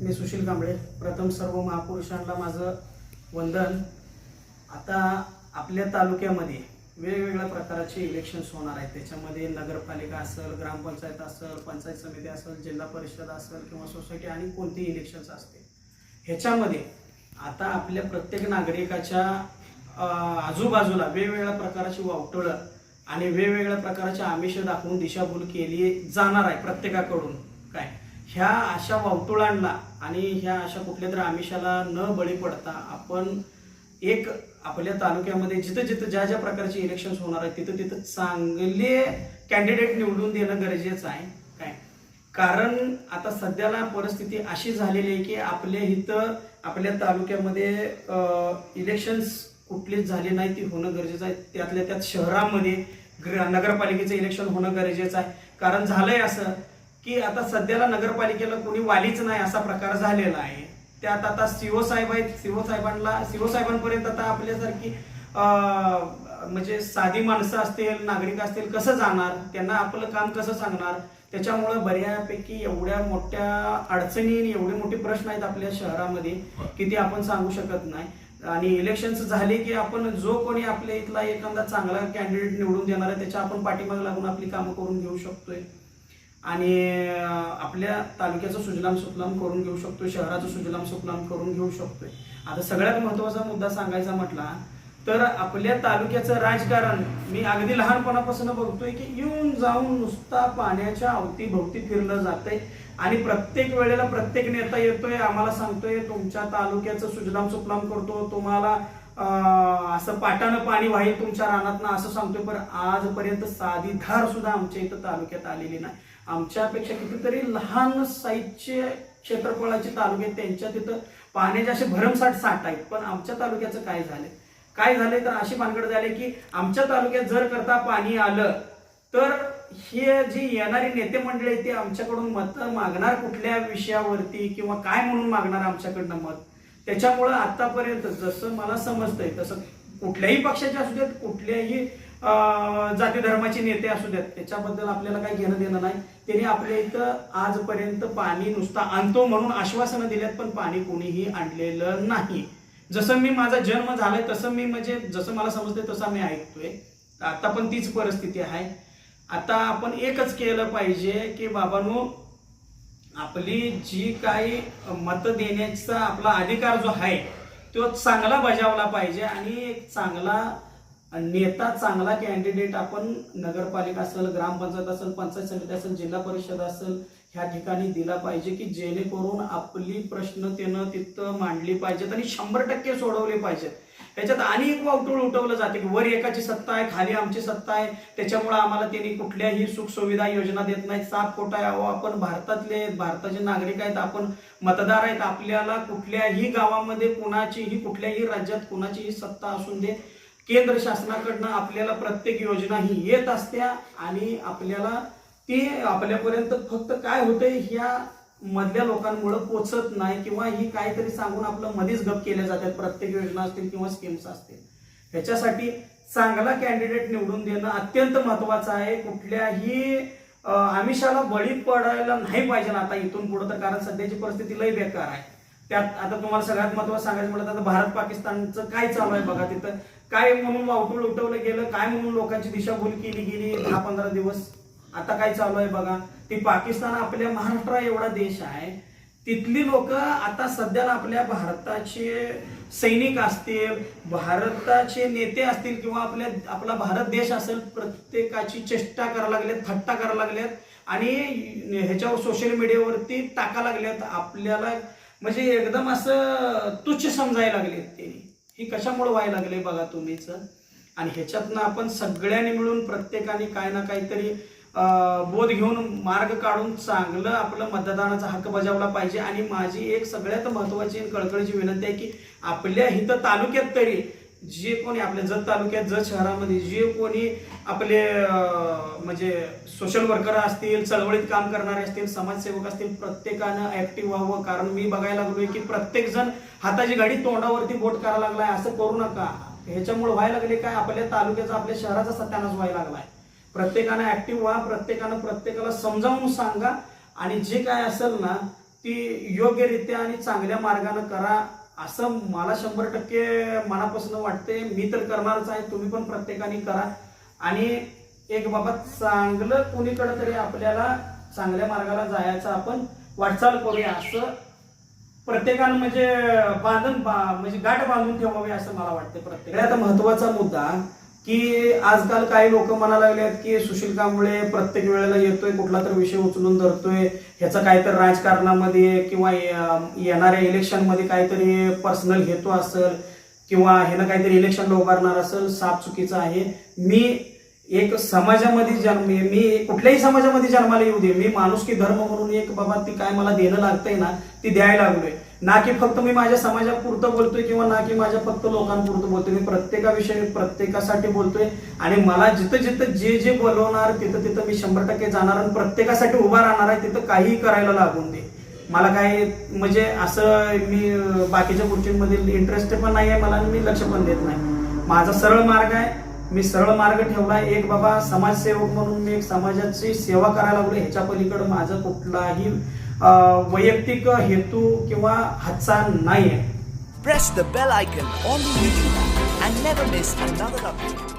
मी सुशील कांबळे प्रथम सर्व महापुरुषांना माझं वंदन. आता आपल्या तालुक्यामध्ये वेगवेगळ्या प्रकारचे इलेक्शन्स होणार आहेत. त्याच्यामध्ये नगरपालिका असेल ग्रामपंचायत असेल पंचायत समिती असेल जिल्हा परिषद असेल किंवा सोसायटी आणि कोणतेही इलेक्शन्स असतील. ह्याच्यामध्ये आता आपल्या प्रत्येक नागरिकाच्या आजूबाजूला वेगवेगळ्या प्रकारची वावटळं आणि वेगवेगळ्या प्रकारच्या आमिष दाखवून दिशाभूल केली जाणार आहे प्रत्येकाकडून. काय? ह्या अशा वावतुळांना आणि ह्या अशा कुठल्या तरी आमिषाला न बळी पडता आपण एक आपल्या तालुक्यामध्ये जिथं जिथं ज्या ज्या प्रकारचे इलेक्शन्स होणार आहेत तिथं तिथं चांगले कॅन्डिडेट निवडून देणं गरजेचं आहे. काय? कारण आता सध्याला परिस्थिती अशी झालेली आहे की आपल्या इथं आपल्या तालुक्यामध्ये इलेक्शन्स कुठलीच झाली नाही ती होणं गरजेचं आहे. त्यातल्या त्यात शहरामध्ये ग्र- नगरपालिकेचं इलेक्शन होणं गरजेचं आहे. कारण झालंय असं की आता सध्याला नगरपालिकेला कोणी वालीच नाही असा प्रकार झालेला आहे. त्यात आता सीओ साहेब आहेत. सीओ साहेबांना सीओ साहेबांपर्यंत आता आपल्यासारखी म्हणजे साधी माणसं असतील नागरिक असतील कसं जाणार? त्यांना आपलं काम कसं सांगणार? त्याच्यामुळं बऱ्यापैकी एवढ्या मोठ्या अडचणी आणि एवढे मोठे प्रश्न आहेत आपल्या शहरामध्ये की ते आपण सांगू शकत नाही. आणि इलेक्शन्स झाले की आपण जो कोणी आपल्या इथला एखादा चांगला कॅन्डिडेट निवडून देणार आहे त्याच्या आपण पाठीमागे लागून आपली कामं करून घेऊ शकतोय. आणि आपल्या तालुक्याचं सुजलाम सुफलाम करून घेऊ शकतो शहराचं सुजलाम सुफलाम करून घेऊ शकतोय. आता सगळ्यात महत्त्वाचा मुद्दा सांगायचा म्हटला तर आपल्या तालुक्याचं राजकारण मी अगदी लहानपणापासून बघतोय की येऊन जाऊन नुसता पाण्याच्या अवतीभोवती फिरलं जातंय. आणि प्रत्येक वेळेला प्रत्येक नेता येतोय आम्हाला सांगतोय तुमच्या तालुक्याचं सुजलाम सुफलाम करतो तुम्हाला असं पाटानं पाणी वाहील तुमच्या रानात असं सांगतोय. पण आजपर्यंत साधी धार सुद्धा आमच्या इथं तालुक्यात आलेली नाही. आमच्यापेक्षा कितीतरी लहान साईजचे क्षेत्रफळाचे तालुके आहेत, त्यांच्या तिथं पाण्याचे असे भरमसाठ साठ आहेत. पण आमच्या तालुक्याचं काय झालंय काय झालंय तर अशी भानगड झाली की आमच्या तालुक्यात जर करता पाणी आलं तर हे जी येणारी नेते मंडळी आहेत ते आमच्याकडून मत मागणार कुठल्या विषयावरती किंवा काय म्हणून मागणार आमच्याकडनं मत? त्याच्यामुळं आतापर्यंत जसं मला समजतंय तसं कुठल्याही पक्षाचे असू देत कुठल्याही जाती धर्माचे नेते असू देत त्याच्याबद्दल आपल्याला काही घेणं देणं नाही. त्यांनी आपल्या इथं आजपर्यंत पाणी नुसता आणतो म्हणून आश्वासनं दिल्यात पण पाणी कोणीही आणलेलं नाही. जसं मी माझा जन्म झालाय तसं मी म्हणजे जसं मला समजते तसं मी ऐकतोय. आता पण तीच परिस्थिती आहे. आता आपण एकच केलं पाहिजे की बाबांनो आपली जी काही मत देण्याचा आपला अधिकार जो आहे तो चांगला बजावला पाहिजे आणि एक चांगला नेता चांगला कॅन्डिडेट आपण नगरपालिका असेल ग्रामपंचायत असेल पंचायत समिती असेल जिल्हा परिषद असेल ह्या ठिकाणी दिला पाहिजे की जेणेकरून आपली प्रश्न त्यानं तिथं मांडली पाहिजेत आणि शंभर टक्के सोडवले पाहिजेत. त्याच्यात आणि एक वावटूळ उठवलं जाते की वर एकाची सत्ता आहे खाली आमची सत्ता आहे. त्याच्यामुळे आम्हाला त्यांनी कुठल्याही सुख सुविधा योजना देत नाहीत. सात कोटा अहो आपण भारतातले आहेत, भारताचे नागरिक आहेत. आपण मतदार आहेत. आपल्याला कुठल्याही गावामध्ये कुणाचीही कुठल्याही राज्यात कुणाचीही सत्ता असून दे. केंद्र शासनाकडनं आपल्याला प्रत्येक योजना ही येत असत्या आणि आपल्याला ती आपल्यापर्यंत फक्त काय होतंय ह्या मधल्या लोकांमुळे पोचत नाही किंवा ही काहीतरी सांगून आपलं मध्येच गप केल्या जातात. प्रत्येक योजना असतील किंवा स्कीम्स असतील. ह्याच्यासाठी चांगला कॅन्डिडेट निवडून देणं अत्यंत महत्वाचं आहे. कुठल्याही आमिषाला बळी पडायला नाही पाहिजे ना आता इथून पुढं तर कारण सध्याची परिस्थिती लय बेकार आहे. त्यात आता तुम्हाला सगळ्यात महत्वाचं सांगायचं म्हटलं तर आता भारत पाकिस्तानचं काय चालू आहे बघा तिथं. काय म्हणून वावटूळ उठवलं गेलं? काय म्हणून लोकांची दिशाभूल केली गेली दहा पंधरा दिवस? आता काय चालू आहे बघा. ती पाकिस्तान आपल्या महाराष्ट्र एवढा देश आहे. तिथली लोक आता सध्याला आपल्या भारताचे सैनिक असतील भारताचे नेते असतील किंवा आपल्या आपला भारत देश असेल प्रत्येकाची चेष्टा करायला लागल्यात थट्टा करायला लागल्यात आणि ह्याच्यावर सोशल मीडियावरती टाका लागल्यात आपल्याला म्हणजे एकदम असं तुच्छ समजायला लागलेत त्यांनी ही कशामुळे व्हायला लागले बघा तुम्हीच आणि ह्याच्यातनं आपण सगळ्यांनी मिळून प्रत्येकाने काय ना काहीतरी बोध घेऊन मार्ग काढून चांगलं आपलं मतदानाचा हक्क बजावला पाहिजे. आणि माझी एक सगळ्यात महत्वाची कळकळीची विनंती आहे की आपल्या इथं तालुक्यात तरी जे कोणी आपल्या जत तालुक्यात जत शहरामध्ये जे कोणी आपले म्हणजे सोशल वर्कर असतील चळवळीत काम करणारे असतील समाजसेवक असतील प्रत्येकानं ऍक्टिव्ह व्हावं. कारण मी बघायला लागलोय की प्रत्येक जण हाताची गाडी तोंडावरती बोट करायला लागलाय. असं करू नका. ह्याच्यामुळे व्हायला लागले काय? आपल्या तालुक्याचा आपल्या शहराचा सत्यानाश व्हायला लागलाय. प्रत्येकानं ऍक्टिव्ह व्हा प्रत्येकानं प्रत्येकाला समजावून सांगा. आणि जे काय असेल ना ती योग्यरित्या आणि चांगल्या मार्गाने करा. असं मला शंभर टक्के मनापासून वाटते मी तर करणारच आहे. तुम्ही पण प्रत्येकाने करा. आणि एक बाबा चांगलं कोणीकडे तरी आपल्याला चांगल्या मार्गाला जायचं आपण वाटचाल करूया असं प्रत्येकानं म्हणजे बांधून बा- म्हणजे गाठ बांधून ठेवावी असं मला वाटतं प्रत्येक आता महत्त्वाचा मुद्दा की आजकाल काही लोक म्हणायला लागले आहेत की सुशील कांबळे प्रत्येक वेळेला येतोय कुठला तर विषय उचलून धरतोय ह्याचा काहीतरी राजकारणामध्ये किंवा येणाऱ्या इलेक्शनमध्ये काहीतरी पर्सनल हेतू असेल किंवा ह्यानं काहीतरी इलेक्शनला उभारणार असेल साप चुकीचं आहे. मी एक समाजामध्ये जन्म मी कुठल्याही समाजामध्ये जन्माला येऊ दे. मी माणूस की धर्म म्हणून एक बाबा ती काय मला देणं लागतंय ना ती द्यायला लागलोय. ना की फक्त मी माझ्या समाजापुरतं बोलतोय किंवा ना की माझ्या फक्त लोकांपुरतं बोलतोय. मी प्रत्येकाविषयी प्रत्येकासाठी बोलतोय. आणि मला जिथं जिथं जे जे बोलवणार तिथं तिथं मी शंभर टक्के जाणार आणि प्रत्येकासाठी उभा राहणार आहे तिथं काहीही करायला लागून दे. मला काय म्हणजे असं मी बाकीच्या गोष्टींमध्ये इंटरेस्ट पण नाही आहे मला आणि मी लक्ष पण देत नाही. माझा सरळ मार्ग आहे. मी सरळ मार्ग ठेवलाय एक बाबा समाजसेवक म्हणून मी एक समाजाची सेवा करायला लागलो. ह्याच्या पलीकडे माझं कुठलाही वैयक्तिक हेतू किंवा हातचा नाही आहे Press the bell icon on the YouTube app and never miss another update.